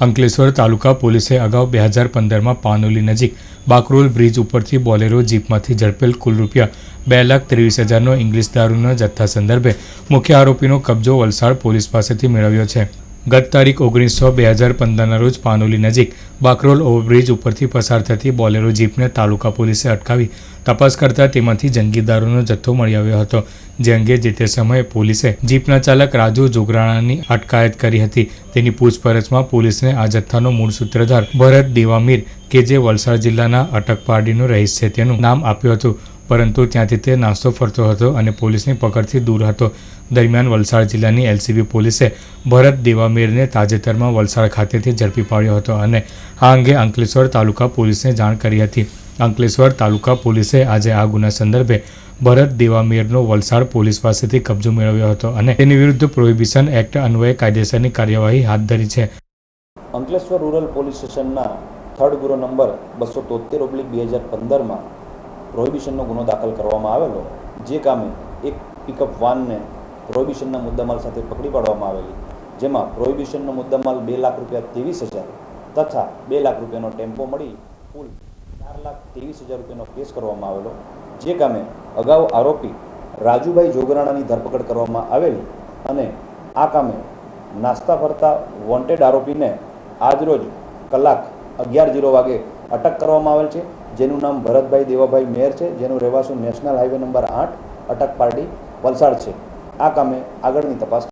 અંકલેશ્વર તાલુકા પોલીસે અગાઉ બે હજાર પંદરમાં પાનોલી નજીક બાકરોલ બ્રિજ ઉપરથી બોલેરો જીપમાંથી ઝડપેલ કુલ રૂપિયા બે લાખ ત્રેવીસ હજારનો ઇંગ્લિશ દારૂના જથ્થા સંદર્ભે મુખ્ય આરોપીનો કબજો વલસાડ પોલીસ પાસેથી મેળવ્યો છે. ગત તારીખ ઓગણીસો બે હજાર પંદરના રોજ પાનોલી નજીક બાકરોલ ઓવરબ્રિજ ઉપરથી પસાર થતી બોલેરો જીપને તાલુકા પોલીસે અટકાવી તપાસ કરતા તેમાંથી જંગી દારૂનો જથ્થો મળી આવ્યો હતો. જે અંગે જે તે સમયે પોલીસે જીપના ચાલક રાજુ જોગરાણાની અટકાયત કરી હતી. તેની પૂછપરછમાં પોલીસને આ જથ્થાનો મૂળ સૂત્રધાર ભરત દેવામીર કે જે વલસાડ જિલ્લાના અટકપાડીનો રહીશ છે તેનું નામ આપ્યું હતું. પરંતુ ત્યાંથી તે નાસ્તો ફરતો હતો અને પોલીસની પકડથી દૂર હતો. દરમિયાન વલસાડ જિલ્લાની એલસીબી પોલીસે ભરત દેવામીરને તાજેતરમાં વલસાડ ખાતેથી ઝડપી પાડ્યો હતો અને આ અંગે અંકલેશ્વર તાલુકા પોલીસને જાણ કરી હતી. અંકલેશ્વર તાલુકા પોલીસે આજે આ ગુના સંદર્ભે ભરત દેવામીરનો વલસાડ પોલીસ પાસેથી કબજો મેળવ્યો હતો અને તેની વિરુદ્ધ પ્રોહિબિશન એક્ટ અન્વયે કાયદેસરની કાર્યવાહી હાથ ધરી છે. અંકલેશ્વર રૂરલ પોલીસ સ્ટેશનના થર્ડ ગુરો નંબર બસો તોતેર ઓબ્લિક બે હજાર પંદરમાં પ્રોહિબિશનનો ગુનો દાખલ કરવામાં આવેલો, જે કામે એક પિકઅપ વાનને પ્રોહિબિશનના મુદ્દામાલ સાથે પકડી પાડવામાં આવેલી, જેમાં પ્રોહિબિશનનો મુદ્દામાલ બે લાખ રૂપિયા ત્રેવીસ હજાર તથા બે લાખ રૂપિયાનો ટેમ્પો મળી કુલ ચાર લાખ ત્રેવીસ હજાર રૂપિયાનો કેસ કરવામાં આવેલો, જે કામે અગાઉ આરોપી રાજુભાઈ જોગરાણાની ધરપકડ કરવામાં આવેલી અને આ કામે નાસ્તા ફરતા વોન્ટેડ આરોપીને આજરોજ કલાક અગિયાર જીરો વાગે અટક કરવામાં આવેલ છે. જેનું નામ ભરતભાઈ દેવાભાઈ મેર છે, જેનું રહેવાસું નેશનલ હાઈવે નંબર આઠ અટક પાર્ટી વલસાડ છે. આ કામે આગળની તપાસ